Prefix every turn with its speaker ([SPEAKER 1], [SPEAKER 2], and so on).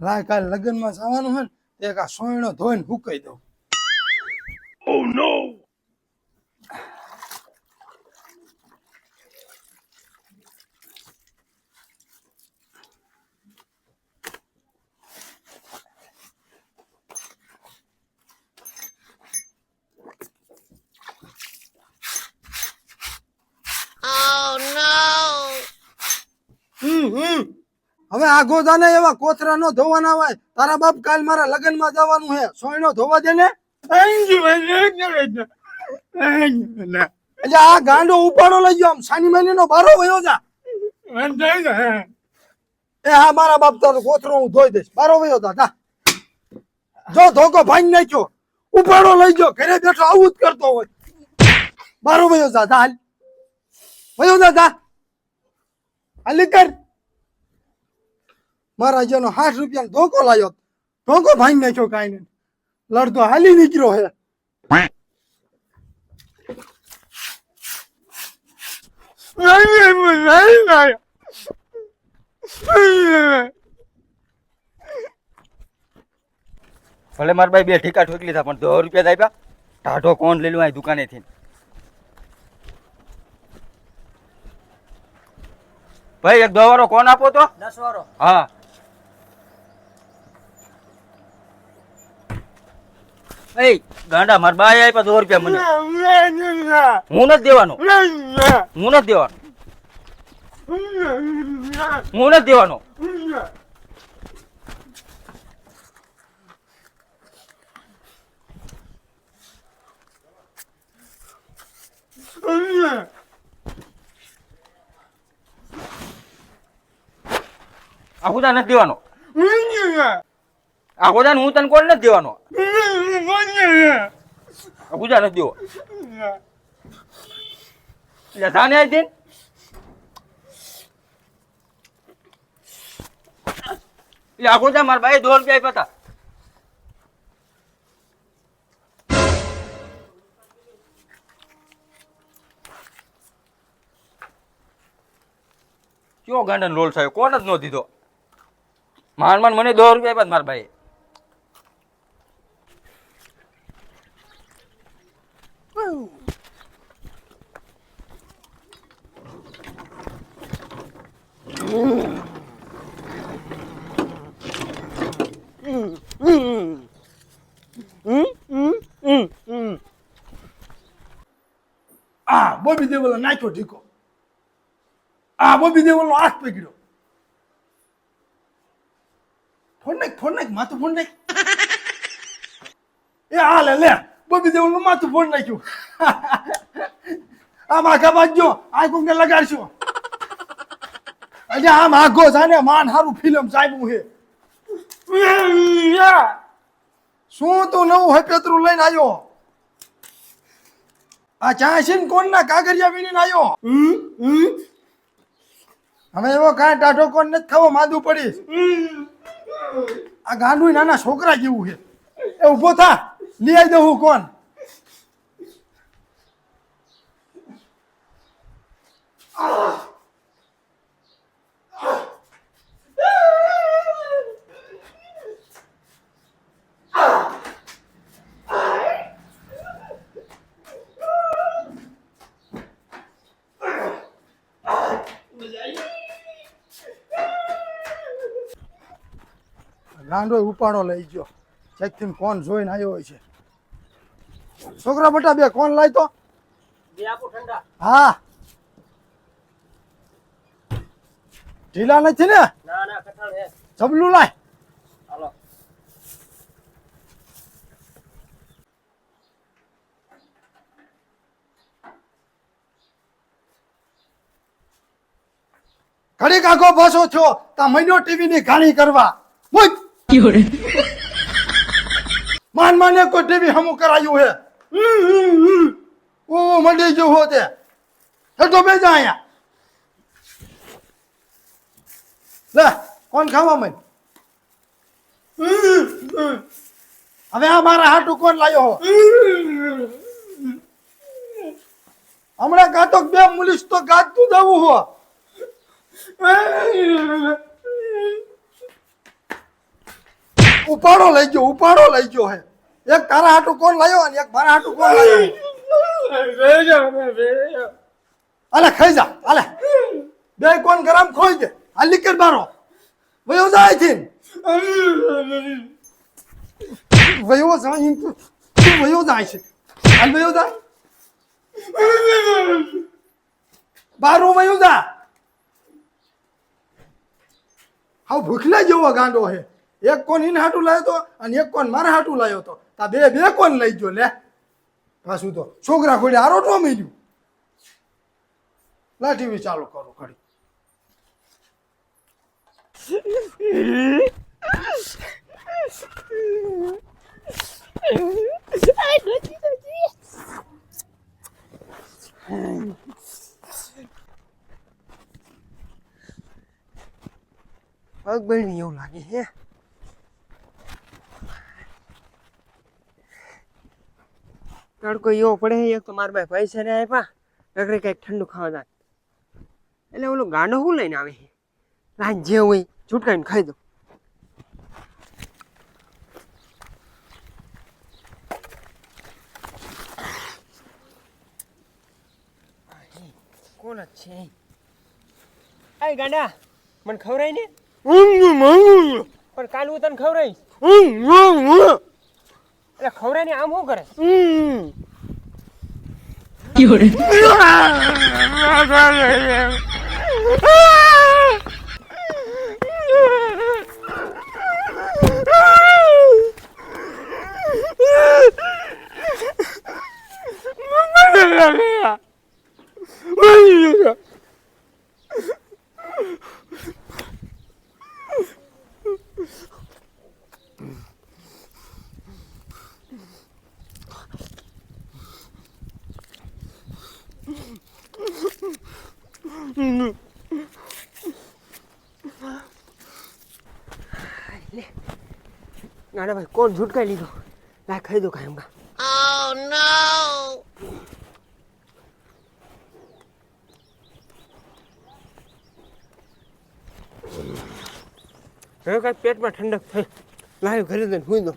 [SPEAKER 1] લાય કાલ લગ્નમાં જવાનું હોય ને એક આ સોયણો ધોઈને હુકાઈ દઉં. હમ હમ હવે આગો ને એવા કોથરા નો ધોવાના હોય. તારા બાપ કાલ મારા લગ્નમાં જવાનું હે. સોયણો ધોવા દે ને. એટલે આ ગાંડો ઉપાડો લઈ ગયો આમ. સાની મહિને નો બારો વયો જા. એ હા, મારા બાપ તારો કોથરો હું ધોઈ દઈશ. બારો વયો જા જા. જો ધોકો ભાંગી નાખ્યો. ઉપાડો લઈ ગયો. ઘરે બેઠો આવું જ કરતો હોય. બારો વયો જા જા, હાલ. વયો જા જા. હાલી કર મારા જેનો સાઠ રૂપિયાનો ધોકો લાવ્યો ધોકો ભાઈ નાખ્યો કાંઈ ને લડતો હાલી નીકળ્યો હે.
[SPEAKER 2] ભલે મારા ભાઈ બે ઠીકા ઠોકી લીધા પણ દો રૂપિયા આપ્યા. ટાઢો કોણ લઈ લું અહીં દુકાનેથી? ભાઈ એક દો વાળો કોણ આપો તો?
[SPEAKER 3] દસ વાળો
[SPEAKER 2] હા. એ ગાંડા મારા બાય આપ્યા દો રૂપિયા મને. હું નથી દેવાનો. હું નથી દેવાનો. હું નથી દેવાનો. આખુદા નથી દેવાનો. આખુદા હું તને કોણ નથી દેવાનો? આખુદા નથી દેવો. થાને આવી હતી એટલે આખુદા મારા ભાઈ દો રૂપિયા આપ્યા કયો ગાંડન રોલ થયો? કોણ જ નો દીધો? માન માન મને દો રૂપિયા આપ્યા મારા ભાઈ
[SPEAKER 1] આ બોબી દેવલો નાખ્યો ઢીકો આ બોબી દેવલનો હાથ પકડ્યો ફોન નાખ ફોન નાખ માથું ફોન નાખ એ આ લે લે બોબી દેવલનું માથું ફોન નાખ્યું. આમ આખા બાજુ આ કોને લગાડશું. અરે આમ આઘો જાને માન હારું ફિલ્મ સાહેબું શું તું નવું હપેતરું લઈને આવ્યો આ ચાસીન કોણ ના કાગરિયા વીણીને આવ્યો હવે એવો કાંઈ ટાઢો કોણ નથી ખાવો માદું પડી. આ ગાંડું નાના છોકરા જેવું છે. એ ઊભો થા. લઈ આવી દઉં હું કોણ ગાંડો ઉપાડો લઈ ગયો. ચેકથી કોણ જોઈને આવ્યો હોય છે? છોકરા મોટા બે કોણ લાય તો?
[SPEAKER 3] બે આપો
[SPEAKER 1] હા. ઢીલા નથી ને? જબલું લાય.
[SPEAKER 3] હાલો.
[SPEAKER 1] ઘડીક આગો પાછો થયો. તા મહિનો ટીવી ની ઘાણી કરવા. માન માને કોઈ ટીવી હમું કરાયું હે. ઓ મંડી ગયું હો તે. હેઠો બે જા અહીંયા. લે, કોણ ખાવા મન હવે આ મારા હાટું કોણ લાયો હો? હમણાં ગાતો બે મુલીસ તો ગાતું જવું હો. ઉપાડો લઈ ગયો, ઉપાડો લઈ ગયો હે. એક તારા હાટું કોણ લાયો અને એક મારા હાટું કોણ લાયો? અલે ખાઈ જા અલે બે કોણ ગરમ ખોઈ દે. આ લીકર બારો વયો જાય છે. વયો જાય તું વયો જાય છે. હાલ વયો જાય બારો વયો જા. હા ભૂખલા જેવો ગાંડો હે એક કોણ ઇન હાટું લાયો તો અને એક કોણ મારા હાટું લાયો તો. તા બે બે કોણ લઈ ગયો લે? પાછું તો છોકરા ખોડી આરોટવા મળ્યું. લા ટીવી ચાલુ કરો ખડી
[SPEAKER 4] પગ બળી એવું લાગે હે તડકો એવો પડે એક તો મારા ભાઈ પૈસા રહ્યા આપ્યા નકરે કંઈક ઠંડુ ખાવા જાય એટલે ઓલો ગાંડો શું લઈને આવે રાત જે હોય છૂટકાઈને ખાઈ દો કોણ છે? આય ગાંડા મને ખવરાય ને? પણ કાલ હું તને ખવડાવીશ. એટલે ખવડાય ને આમ શું કરે ગાંડા ભાઈ કોણ ઝૂટકાઈ લીધો? લાય ખાઈ દો કાંઈ હમણાં હવે કાંઈક પેટમાં ઠંડક થઈ. લાયો ઘરે જઈને હુઈ દો.